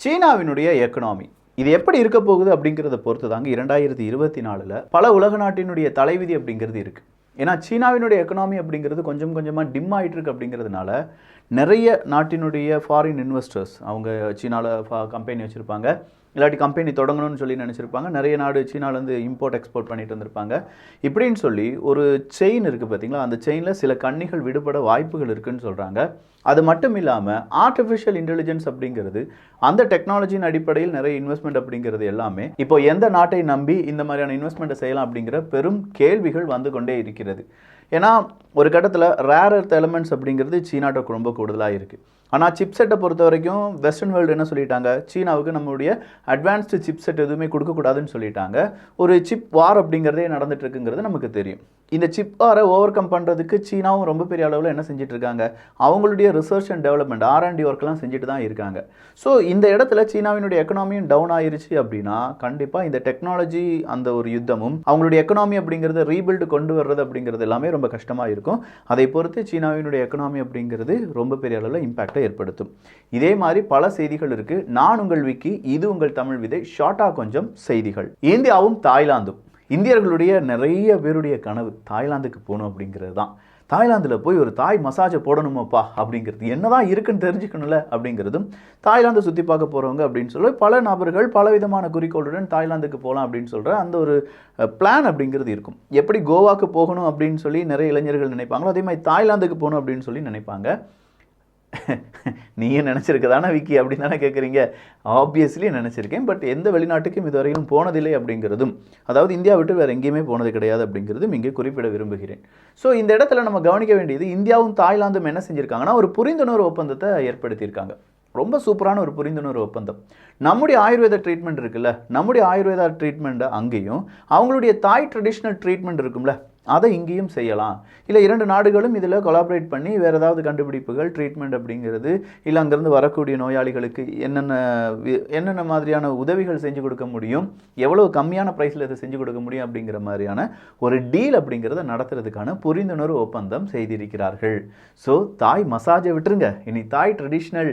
சீனாவினுடைய எக்கனாமி இது எப்படி இருக்க போகுது அப்படிங்கிறத பொறுத்து தாங்க இரண்டாயிரத்தி இருபத்தி நாலில் பல உலக நாட்டினுடைய தலைவிதி அப்படிங்கிறது இருக்குது ஏன்னா சீனாவினுடைய எக்கனாமி அப்படிங்கிறது கொஞ்சம் கொஞ்சமாக டிம் ஆகிட்டு இருக்கு அப்படிங்கிறதுனால நிறைய நாட்டினுடைய ஃபாரின் இன்வெஸ்டர்ஸ் அவங்க சீனாவில் கம்பெனி வச்சுருப்பாங்க. இல்லாட்டி கம்பெனி தொடங்கணும்னு சொல்லி நினச்சிருப்பாங்க. நிறைய நாடு சீனாலேருந்து இம்போர்ட் எக்ஸ்போர்ட் பண்ணிட்டு வந்திருப்பாங்க. இப்படின்னு சொல்லி ஒரு செயின் இருக்குது பார்த்தீங்களா அந்த செயினில் சில கன்னிகள் விடுபட வாய்ப்புகள் இருக்குன்னு சொல்கிறாங்க அது மட்டும் இல்லாமல் ஆர்டிஃபிஷியல் இன்டெலிஜென்ஸ் அப்படிங்கிறது அந்த டெக்னாலஜியின் அடிப்படையில் நிறைய இன்வெஸ்ட்மெண்ட் அப்படிங்கிறது எல்லாமே இப்போ எந்த நாட்டை நம்பி இந்த மாதிரியான இன்வெஸ்ட்மெண்ட்டை செய்யலாம் அப்படிங்கிற பெரும் கேள்விகள் வந்து கொண்டே இருக்கிறது. ஏன்னா ஒரு கட்டத்தில் ரேர் எர்த் எலமெண்ட்ஸ் அப்படிங்கிறது சீனாட்ட ரொம்ப கூடுதலாக இருக்குது ஆனால் சிப்செட்டை பொறுத்த வரைக்கும் வெஸ்டர்ன் வேர்ல்டு என்ன சொல்லிட்டாங்க? சீனாவுக்கு நம்மளுடைய அட்வான்ஸ்டு சிப்செட் எதுவுமே கொடுக்கக்கூடாதுன்னு சொல்லிட்டாங்க. ஒரு சிப் வார் அப்படிங்கிறதே நடந்துட்டு இருக்குங்கிறது நமக்கு தெரியும். இந்த சிப் வாரை ஓவர் கம் பண்ணுறதுக்கு சீனாவும் ரொம்ப பெரிய அளவில் என்ன செஞ்சுட்டு இருக்காங்க? அவங்களுடைய ரிசர்ச் அண்ட் டெவலப்மெண்ட் ஆர்என்டி ஒர்க்லாம் செஞ்சுட்டு தான் இருக்காங்க. ஸோ இந்த இடத்துல சீனாவினுடைய எக்கனாமியும் டவுன் ஆயிருச்சு அப்படின்னா கண்டிப்பாக இந்த டெக்னாலஜி அந்த ஒரு யுத்தமும் அவங்களுடைய எக்கனாமி அப்படிங்கிறத ரீபில்டு கொண்டு வர்றது அப்படிங்கிறது எல்லாமே ரொம்ப கஷ்டமாக இருக்கும். அதை பொறுத்து சீனாவினுடைய எக்கனாமி அப்படிங்கிறது ரொம்ப பெரிய அளவில் இம்பேக்டை ஏற்படுத்தும். இதே மாதிரி பல செய்திகள் இருக்குது நான் உங்கள் விக்கி இது உங்கள் தமிழ் விதை ஷார்ட்டாக கொஞ்சம் செய்திகள். இந்தியாவும் தாய்லாந்தும். இந்தியர்களுடைய நிறைய பேருடைய கனவு தாய்லாந்துக்கு போகணும் அப்படிங்கிறது தான். தாய்லாந்தில் போய் ஒரு தாய் மசாஜை போடணுமாப்பா அப்படிங்கிறது என்னதான் இருக்குன்னு தெரிஞ்சுக்கணும்ல அப்படிங்கிறதும் தாய்லாந்து சுற்றி பார்க்க போகிறவங்க அப்படின்னு சொல்லி பல நபர்கள் பல விதமான குறிக்கோளுடன் தாய்லாந்துக்கு போகலாம் அப்படின்னு சொல்கிற அந்த ஒரு பிளான் அப்படிங்கிறது இருக்கும். எப்படி கோவாக்கு போகணும் அப்படின்னு சொல்லி நிறைய இளைஞர்கள் நினைப்பாங்களோ அதே மாதிரி தாய்லாந்துக்கு போகணும் அப்படின்னு சொல்லி நினைப்பாங்க. நீயும் நினச்சிருக்க தானே விக்கி? அப்படின்னு தானே கேட்குறீங்க ஆப்வியஸ்லி நினச்சிருக்கேன் பட் எந்த வெளிநாட்டுக்கும் இதுவரையிலும் போனதில்லை அப்படிங்கிறதும் அதாவது இந்தியா விட்டு வேறு எங்கேயுமே போனது கிடையாது அப்படிங்கிறதும் இங்கே குறிப்பிட விரும்புகிறேன். ஸோ இந்த இடத்துல நம்ம கவனிக்க வேண்டியது இந்தியாவும் தாய்லாந்தும் என்ன செஞ்சுருக்காங்கன்னா ஒரு புரிந்துணர்வு ஒப்பந்தத்தை ஏற்படுத்தியிருக்காங்க. ரொம்ப சூப்பரான ஒரு புரிந்துணர்வு ஒப்பந்தம். நம்முடைய ஆயுர்வேத ட்ரீட்மெண்ட் இருக்குல்ல நம்முடைய ஆயுர்வேதா ட்ரீட்மெண்ட்டை அங்கேயும் அவங்களுடைய தாய் ட்ரெடிஷ்னல் ட்ரீட்மெண்ட் இருக்கும்ல அதை இங்கேயும் செய்யலாம். இல்லை இரண்டு நாடுகளும் இதில் கொலாபரேட் பண்ணி வேறு ஏதாவது கண்டுபிடிப்புகள் ட்ரீட்மெண்ட் அப்படிங்கிறது இல்லை அங்கேருந்து வரக்கூடிய நோயாளிகளுக்கு என்னென்ன வி- என்னென்ன மாதிரியான உதவிகள் செஞ்சு கொடுக்க முடியும் எவ்வளோ கம்மியான ப்ரைஸில் இதை செஞ்சு கொடுக்க முடியும் அப்படிங்கிற மாதிரியான ஒரு டீல் அப்படிங்கிறத நடத்துறதுக்கான புரிந்துணர்வு ஒப்பந்தம் செய்திருக்கிறார்கள். ஸோ தாய் மசாஜை விட்டுருங்க. இனி தாய் ட்ரெடிஷ்னல்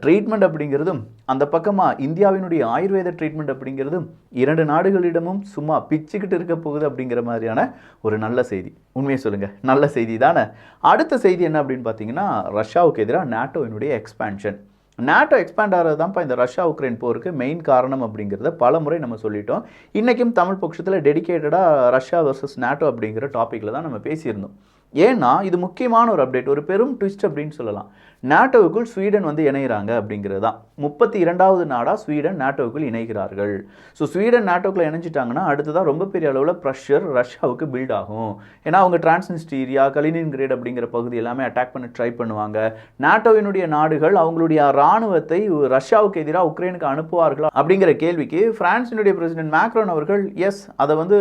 ட்ரீட்மெண்ட் அப்படிங்கிறதும் அந்த பக்கமாக இந்தியாவினுடைய ஆயுர்வேத ட்ரீட்மெண்ட் அப்படிங்கிறதும் இரண்டு நாடுகளிடமும் சும்மா பிச்சுக்கிட்டு இருக்க போகுது அப்படிங்கிற மாதிரியான ஒரு நல்ல நல்ல செய்தி. உண்மையை சொல்லுங்கள் நல்ல செய்தி தானே? அடுத்த செய்தி என்ன அப்படின்னு பார்த்தீங்கன்னா ரஷ்யாவுக்கு எதிராக நாட்டோவினுடைய எக்ஸ்பான்ஷன் நாட்டோ எக்ஸ்பேண்ட் ஆகிறது தான்ப்பா இந்த ரஷ்யா உக்ரைன் போருக்கு மெயின் காரணம் அப்படிங்கிறத பல முறை நம்ம சொல்லிட்டோம். இன்றைக்கும் தமிழ் பட்சத்தில் டெடிகேட்டடாக ரஷ்யா வர்சஸ் நாட்டோ அப்படிங்கிற டாப்பிக்கில் தான் நம்ம பேசியிருந்தோம். ஏன்னா இது முக்கியமான ஒரு அப்டேட் ஒரு பெரும் ட்விஸ்ட் அப்படின்னு சொல்லலாம். நாட்டோவுக்குள் ஸ்வீடன் வந்து இணைகிறாங்க அப்படிங்கிறது தான். முப்பத்தி இரண்டாவது நாடாக ஸ்வீடன் நாட்டோவுக்குள் இணைகிறார்கள். ஸோ ஸ்வீடன் நாட்டோக்குள்ள இணைஞ்சிட்டாங்கன்னா அடுத்ததான் ரொம்ப பெரிய அளவில் ப்ரெஷர் ரஷ்யாவுக்கு பில்ட் ஆகும். ஏன்னா அவங்க டிரான்ஸ்னிஸ்டீரியா கலினின் கிரேட் அப்படிங்கிற பகுதி எல்லாமே அட்டாக் பண்ண ட்ரை பண்ணுவாங்க. நாட்டோவினுடைய நாடுகள் அவங்களுடைய இராணுவத்தை ரஷ்யாவுக்கு எதிராக உக்ரைனுக்கு அனுப்புவார்களா அப்படிங்கிற கேள்விக்கு ஃப்ரான்ஸினுடைய பிரசிடென்ட் மேக்ரோன் அவர்கள் எஸ் அதை வந்து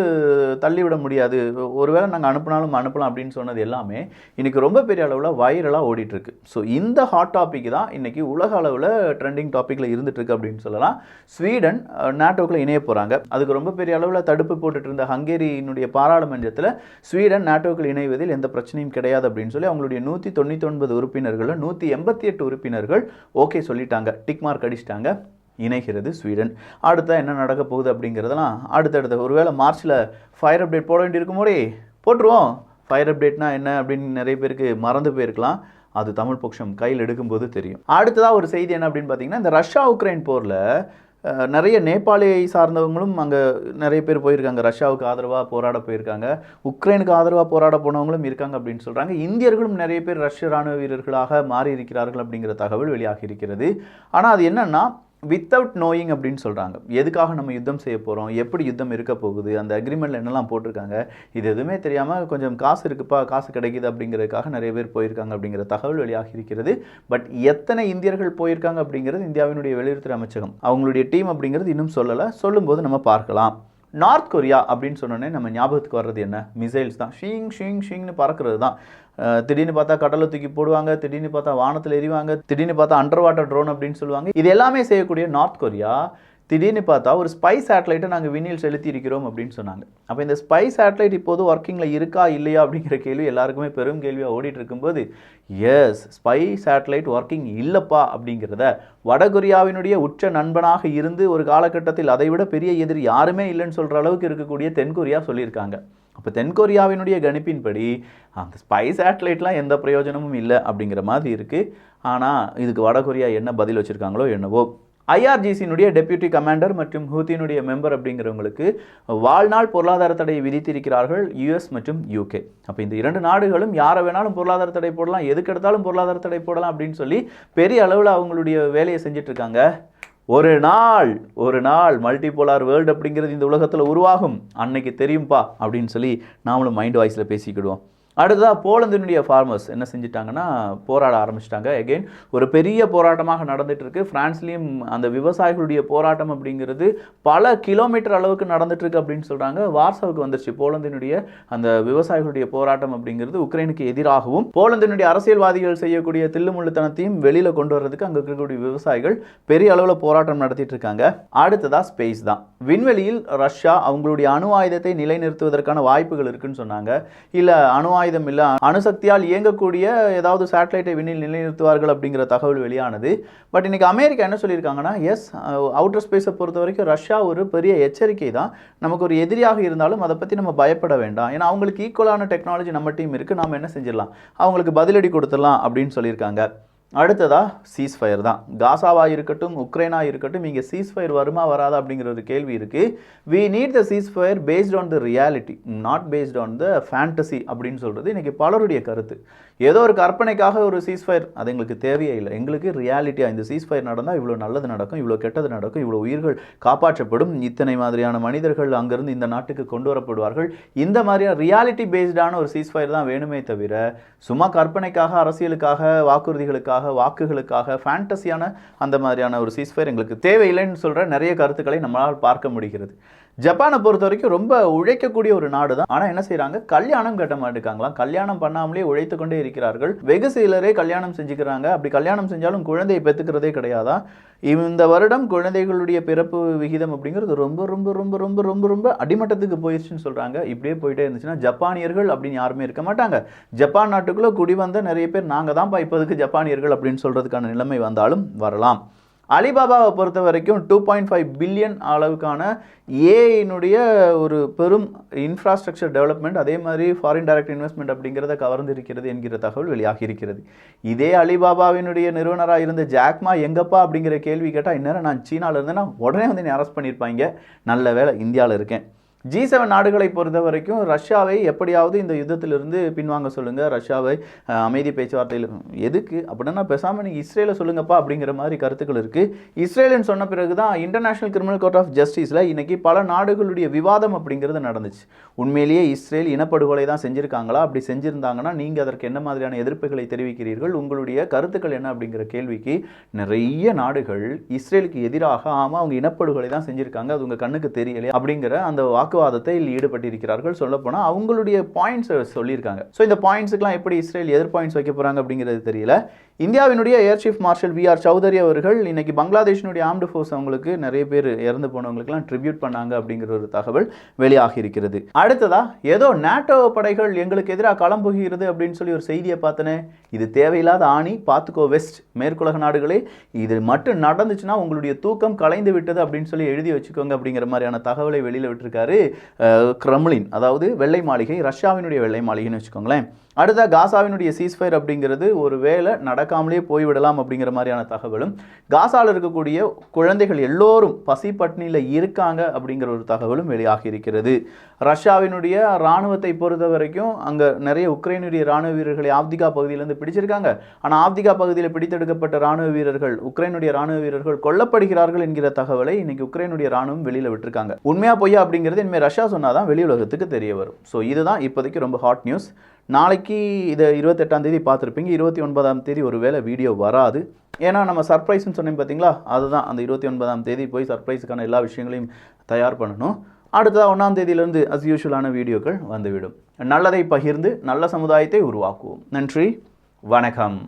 தள்ளிவிட முடியாது. ஒருவேளை நாங்கள் அனுப்பினாலும் அனுப்பலாம் அப்படின்னு சொன்னது எல்லாமே இன்னைக்கு ரொம்ப பெரிய அளவில் வைரலாக ஓடிட்டுருக்கு ஸோ இந்த ஹாட் டாபிக் தான் இன்னைக்கு உலக அளவில் ட்ரெண்டிங் டாப்பிக்கில் இருந்துட்டு இருக்கு அப்படின்னு சொல்லலாம். ஸ்வீடன் நாட்டோக்குள்ள இணைய போகிறாங்க அதுக்கு ரொம்ப பெரிய அளவில் தடுப்பு போட்டுட்டு இருந்த ஹங்கேரியினுடைய பாராளுமன்றத்தில் ஸ்வீடன் நாட்டோக்குள் இணைவதில் எந்த பிரச்சனையும் கிடையாது அப்படின்னு சொல்லி அவங்களுடைய நூற்றி தொண்ணூற்றி ஒன்பது நூற்றி எண்பத்தி எட்டு உறுப்பினர்கள் ஓகே சொல்லிட்டாங்க. டிக் மார்க் அடிச்சிட்டாங்க. இணைகிறது ஸ்வீடன். அடுத்த என்ன நடக்க போகுது அப்படிங்கிறதெல்லாம் அடுத்தடுத்த ஒருவேளை மார்ச்சில் ஃபயர் அப்டேட் போட வேண்டியிருக்கும் போதே போட்டுருவோம். ஃபயர் அப்டேட்னா என்ன அப்படின்னு நிறைய பேருக்கு மறந்து போயிருக்கலாம். அது தமிழ் பட்சம் கையில் எடுக்கும்போது தெரியும். அடுத்ததாக ஒரு செய்தி என்ன அப்படின்னு பார்த்தீங்கன்னா இந்த ரஷ்யா உக்ரைன் போரில் நிறைய நேபாளியை சார்ந்தவங்களும் அங்கே நிறைய பேர் போயிருக்காங்க. ரஷ்யாவுக்கு ஆதரவாக போராட போயிருக்காங்க. உக்ரைனுக்கு ஆதரவாக போராட போனவங்களும் இருக்காங்க அப்படின்னு சொல்கிறாங்க இந்தியர்களும் நிறைய பேர் ரஷ்ய ராணுவ வீரர்களாக மாறி இருக்கிறார்கள் அப்படிங்கிற தகவல் வெளியாகி இருக்கிறது. ஆனால் அது என்னென்னா வித்தவுட் நோயிங் அப்படின்னு சொல்கிறாங்க எதுக்காக நம்ம யுத்தம் செய்ய போகிறோம் எப்படி யுத்தம் இருக்க போகுது? அந்த அக்ரிமெண்ட்டில் என்னெல்லாம் போட்டிருக்காங்க? இது எதுவுமே தெரியாமல் கொஞ்சம் காசு இருக்குப்பா காசு கிடைக்குது அப்படிங்கிறதுக்காக நிறைய பேர் போயிருக்காங்க அப்படிங்கிற தகவல் வெளியாகி இருக்கிறது. பட் எத்தனை இந்தியர்கள் போயிருக்காங்க அப்படிங்கிறது இந்தியாவினுடைய வெளியுறவுத்துறை அமைச்சகம். அவங்களுடைய டீம் அப்படிங்கிறது இன்னும் சொல்லலை. சொல்லும்போது நம்ம பார்க்கலாம். நார்த் கொரியா அப்படின்னு சொன்னோன்னே நம்ம ஞாபகத்துக்கு வர்றது என்ன? மிசைல்ஸ் தான். ஷீங் ஷீங் ஷீங்னு பறக்கிறது தான். திடீர்னு பார்த்தா கடலை தூக்கி போடுவாங்க திடீர்னு பார்த்தா வானத்தில் எரிவாங்க திடீர்னு பார்த்தா அண்டர் வாட்டர் ட்ரோன் அப்படின்னு சொல்லுவாங்க. இது எல்லாமே செய்யக்கூடிய நார்த் கொரியா திடீர்னு பார்த்தா ஒரு ஸ்பை சேட்டலைட்டை நாங்கள் விண்ணில் செலுத்தி இருக்கிறோம் அப்படின்னு சொன்னாங்க. அப்போ இந்த ஸ்பை சேட்டலைட் இப்போது ஒர்க்கிங்கில் இருக்கா இல்லையா அப்படிங்கிற கேள்வி எல்லாருக்குமே பெரும் கேள்வியாக ஓடிட்டு இருக்கும்போது எஸ் ஸ்பை சேட்டலைட் ஒர்க்கிங் இல்லைப்பா அப்படிங்கிறத வடகொரியாவினுடைய உச்ச நண்பனாக இருந்து ஒரு காலகட்டத்தில் அதை விட பெரிய எதிரி யாருமே இல்லைன்னு சொல்கிற அளவுக்கு இருக்கக்கூடிய தென்கொரியா சொல்லியிருக்காங்க. அப்போ தென்கொரியாவினுடைய கணிப்பின்படி அந்த ஸ்பை சேட்டலைட்லாம் எந்த பிரயோஜனமும் இல்லை அப்படிங்கிற மாதிரி இருக்குது ஆனால் இதுக்கு வடகொரியா என்ன பதில் வச்சுருக்காங்களோ என்னவோ ஐஆர்ஜிசியினுடைய டெப்யூட்டி கமாண்டர் மற்றும் ஹூத்தினுடைய மெம்பர் அப்படிங்கிறவங்களுக்கு வாழ்நாள் பொருளாதார தடையை விதித்திருக்கிறார்கள் யுஎஸ் மற்றும் யூகே. அப்போ இந்த இரண்டு நாடுகளும் யாரை வேணாலும் பொருளாதார தடை போடலாம் எதுக்கு எடுத்தாலும் பொருளாதார தடை போடலாம் அப்படின்னு சொல்லி பெரிய அளவில் அவங்களுடைய வேலையை செஞ்சிட்ருக்காங்க. ஒரு நாள் ஒரு நாள் மல்டிபோலார் வேர்ல்டு அப்படிங்கிறது இந்த உலகத்தில் உருவாகும். அன்னைக்கு தெரியும்பா அப்படின்னு சொல்லி நாமளும் மைண்ட் வாய்ஸில் பேசிக்கிடுவோம். அடுத்ததாக போலந்தினுடைய ஃபார்மர்ஸ் என்ன செஞ்சிட்டாங்கன்னா போராட ஆரம்பிச்சிட்டாங்க. எகெயின் ஒரு பெரிய போராட்டமாக நடந்துட்டு இருக்கு பிரான்ஸ்லேயும் அந்த விவசாயிகளுடைய போராட்டம் அப்படிங்கிறது பல கிலோமீட்டர் அளவுக்கு நடந்துட்டு இருக்கு அப்படின்னு சொல்கிறாங்க வார்சாவுக்கு வந்துருச்சு. போலந்தினுடைய அந்த விவசாயிகளுடைய போராட்டம் அப்படிங்கிறது உக்ரைனுக்கு எதிராகவும் போலந்தினுடைய அரசியல்வாதிகள் செய்யக்கூடிய தில்லுமுள்ளுத்தனத்தையும் வெளியில் கொண்டு வர்றதுக்கு அங்கே இருக்கக்கூடிய விவசாயிகள் பெரிய அளவில் போராட்டம் நடத்திட்டு இருக்காங்க அடுத்ததாக ஸ்பேஸ் தான். விண்வெளியில் ரஷ்யா அவங்களுடைய அணு ஆயுதத்தை நிலைநிறுத்துவதற்கான வாய்ப்புகள் இருக்குன்னு சொன்னாங்க. இல்லை அணு ஆயுதம் இல்லை அணுசக்தியால் இயங்கக்கூடிய ஏதாவது சேட்டலைட்டை விண்ணில் நிலைநிறுத்துவார்கள் அப்படிங்கிற தகவல் வெளியானது. பட் இன்னைக்கு அமெரிக்கா என்ன சொல்லியிருக்காங்கன்னா எஸ் அவுட்டர் ஸ்பேஸை பொறுத்த வரைக்கும் ரஷ்யா ஒரு பெரிய எச்சரிக்கை தான். நமக்கு ஒரு எதிரியாக இருந்தாலும் அதை பற்றி நம்ம பயப்பட வேண்டாம். ஏன்னா அவங்களுக்கு ஈக்குவலான டெக்னாலஜி நம்ம டீம் இருக்குது நாம் என்ன செஞ்சிடலாம்? அவங்களுக்கு பதிலடி கொடுத்துடலாம் அப்படின்னு சொல்லியிருக்காங்க. அடுத்ததா சீஸ்ஃபயர் தான். காசாவா இருக்கட்டும் உக்ரைனா இருக்கட்டும் இங்கே சீஸ்ஃபயர் வருமா வராதா அப்படிங்கிற ஒரு கேள்வி இருக்கு. We need the ceasefire based on the reality not based on the fantasy அப்படின்னு சொல்றது இன்னைக்கு பலருடைய கருத்து. ஏதோ ஒரு கற்பனைக்காக ஒரு சீஸ் ஃபயர் அது எங்களுக்கு தேவையே இல்லை. எங்களுக்கு ரியாலிட்டியாக இந்த சீஸ் ஃபயர் நடந்தால் இவ்வளோ நல்லது நடக்கும் இவ்வளோ கெட்டது நடக்கும் இவ்வளோ உயிர்கள் காப்பாற்றப்படும். இத்தனை மாதிரியான மனிதர்கள் அங்கேருந்து இந்த நாட்டுக்கு கொண்டு வரப்படுவார்கள். இந்த மாதிரியான ரியாலிட்டி பேஸ்டான ஒரு சீஸ் ஃபயர் தான் வேணுமே தவிர சும்மா கற்பனைக்காக அரசியலுக்காக வாக்குறுதிகளுக்காக வாக்குகளுக்காக ஃபேண்டஸியான அந்த மாதிரியான ஒரு சீஸ்ஃபயர் எங்களுக்கு தேவையில்லைன்னு சொல்கிற நிறைய கருத்துக்களை நம்மளால் பார்க்க முடிகிறது. ஜப்பானை பொறுத்த வரைக்கும் ரொம்ப உழைக்கக்கூடிய ஒரு நாடு தான் ஆனால் என்ன செய்கிறாங்க கல்யாணம் கட்ட மாட்டேங்காங்களாம். கல்யாணம் பண்ணாமலே உழைத்து கொண்டே இருக்கிறார்கள். வெகு சிலரே கல்யாணம் செஞ்சுக்கிறாங்க. அப்படி கல்யாணம் செஞ்சாலும் குழந்தையை பெற்றுக்கிறதே கிடையாதான் இந்த வருடம் குழந்தைகளுடைய பிறப்பு விகிதம் அப்படிங்கிறது ரொம்ப ரொம்ப ரொம்ப ரொம்ப ரொம்ப ரொம்ப அடிமட்டத்துக்கு போயிடுச்சுன்னு சொல்கிறாங்க இப்படியே போயிட்டே இருந்துச்சுன்னா ஜப்பானியர்கள் அப்படின்னு யாருமே இருக்க மாட்டாங்க. ஜப்பான் நாட்டுக்குள்ளே குடி வந்த நிறைய பேர் நாங்கள் தான்ப்பா இப்போதுக்கு ஜப்பானியர்கள் அப்படின்னு சொல்கிறதுக்கான நிலைமை வந்தாலும் வரலாம். அலிபாபாவை பொறுத்த வரைக்கும் டூ பாயிண்ட் ஃபைவ் பில்லியன் அளவுக்கான ஏஐனுடைய ஒரு பெரும் இன்ஃப்ராஸ்ட்ரக்சர் டெவலப்மெண்ட் அதே மாதிரி ஃபாரின் டைரக்ட் இன்வெஸ்ட்மெண்ட் அப்படிங்கிறத கவர்ந்திருக்கிறது என்கிற தகவல் வெளியாகி இருக்கிறது இதே அலிபாபாவினுடைய நிறுவனராக இருந்த ஜாக்மா எங்கப்பா அப்படிங்கிற கேள்வி கேட்டால் இந்நேரம் நான் சீனாவில் இருந்தேன்னா உடனே வந்து என்னை அரெஸ்ட் பண்ணியிருப்பாங்க. நல்ல வேலை இந்தியாவில் இருக்கேன். ஜி செவன் நாடுகளை பொறுத்த வரைக்கும் ரஷ்யாவை எப்படியாவது இந்த யுத்தத்திலிருந்து பின்வாங்க சொல்லுங்கள் ரஷ்யாவை அமைதி பேச்சுவார்த்தையில் எதுக்கு? அப்படின்னா பெசாமல் நீங்கள் இஸ்ரேலை சொல்லுங்கப்பா அப்படிங்கிற மாதிரி கருத்துக்கள் இருக்குது இஸ்ரேலுன்னு சொன்ன பிறகு தான் இன்டர்நேஷனல் கிரிமினல் கோர்ட் ஆஃப் ஜஸ்டிஸில் இன்றைக்கி பல நாடுகளுடைய விவாதம் அப்படிங்கிறது நடந்துச்சு. உண்மையிலேயே இஸ்ரேல் இனப்படுகொலை தான் செஞ்சுருக்காங்களா? அப்படி செஞ்சுருந்தாங்கன்னா நீங்கள் அதற்கு என்ன மாதிரியான எதிர்ப்புகளை தெரிவிக்கிறீர்கள்? உங்களுடைய கருத்துக்கள் என்ன அப்படிங்கிற கேள்விக்கு நிறைய நாடுகள் இஸ்ரேலுக்கு எதிராக ஆமாம் அவங்க இனப்படுகொலை தான் செஞ்சுருக்காங்க அது உங்கள் கண்ணுக்கு தெரியலையா? அப்படிங்கிற அந்த வாக்கு வாக்குவாதத்தில் ஈடுபட்டிருக்கிறார்கள். சொல்லப்போனால் அவங்களுடைய பாயிண்ட்ஸ் சொல்லியிருக்காங்க. ஸோ இந்த பாயிண்ட்ஸுக்கெல்லாம் எப்படி இஸ்ரேல் எதிர் பாயிண்ட்ஸ் வைக்க போகிறாங்க அப்படிங்கிறது தெரியல. இந்தியாவினுடைய air chief marshal V R Chaudhari அவர்கள் இன்னைக்கு பங்களாதேஷினுடைய ஆர்ம்டு ஃபோர்ஸ் அவங்களுக்கு நிறைய பேர் இறந்து போனவங்களுக்குலாம் ட்ரிபியூட் பண்ணாங்க அப்படிங்கிற ஒரு தகவல் வெளியாகி இருக்கிறது. அடுத்ததா ஏதோ நாட்டோ படைகள் எங்களுக்கு எதிராக களம்புகிறது அப்படின்னு சொல்லி ஒரு செய்தியை பார்த்தனே. இது தேவையில்லாத ஆணி பார்த்துக்கோ வெஸ்ட் மேற்குலக நாடுகளே இது மட்டும் நடந்துச்சுன்னா உங்களுடைய தூக்கம் கலைந்து விட்டது அப்படின்னு சொல்லி எழுதி வச்சுக்கோங்க அப்படிங்கிற மாதிரியான தகவலை வெளியில் விட்டுருக்காரு அஹ், அதாவது வெள்ளை மாளிகை ரஷ்யாவினுடைய வெள்ளை மாளிகைன்னு வச்சுக்கோங்களேன். அடுத்த காசாவினுடைய சீஸ்ஃபயர் அப்படிங்கிறது ஒரு வேளை நடக்காமலே போய்விடலாம் அப்படிங்கிற மாதிரியான தகவலும் காசாவில் இருக்கக்கூடிய குழந்தைகள் எல்லோரும் பசி பட்டினியில் இருக்காங்க அப்படிங்கிற ஒரு தகவலும் வெளியாகி இருக்கிறது. ரஷ்யாவினுடைய இராணுவத்தை பொறுத்த வரைக்கும் அங்கே நிறைய உக்ரைனுடைய இராணுவ வீரர்களை ஆப்திகா பகுதியிலேருந்து பிடிச்சிருக்காங்க. ஆனால் ஆப்திகா பகுதியில் பிடித்தெடுக்கப்பட்ட இராணுவ வீரர்கள் உக்ரைனுடைய இராணுவ வீரர்கள் கொல்லப்படுகிறார்கள் என்கிற தகவலை இன்னைக்கு உக்ரைனுடைய இராணுவம் வெளியில் விட்டுருக்காங்க. உண்மையா பொய்யா அப்படிங்கிறது இனிமேல் ரஷ்யா சொன்னாதான் வெளி உலகத்துக்கு தெரிய வரும். ஸோ இதுதான் இப்போதைக்கு ரொம்ப ஹாட் நியூஸ் நாளைக்கு இதை இருபத்தெட்டாம் தேதி பார்த்துருப்பீங்க. இருபத்தி ஒன்பதாம் தேதி ஒரு வேளை வீடியோ வராது. ஏன்னா நம்ம சர்ப்ரைஸ்னு சொன்னேன் பார்த்தீங்களா அதுதான். அந்த இருபத்தி ஒன்பதாம் தேதி போய் சர்ப்ரைஸுக்கான எல்லா விஷயங்களையும் தயார் பண்ணணும். அடுத்ததாக ஒன்றாம் தேதியிலேருந்து அஸ் யூஷுவலான வீடியோக்கள் வந்துவிடும். நல்லதை பகிர்ந்து நல்ல சமுதாயத்தை உருவாக்குவோம். நன்றி. வணக்கம்.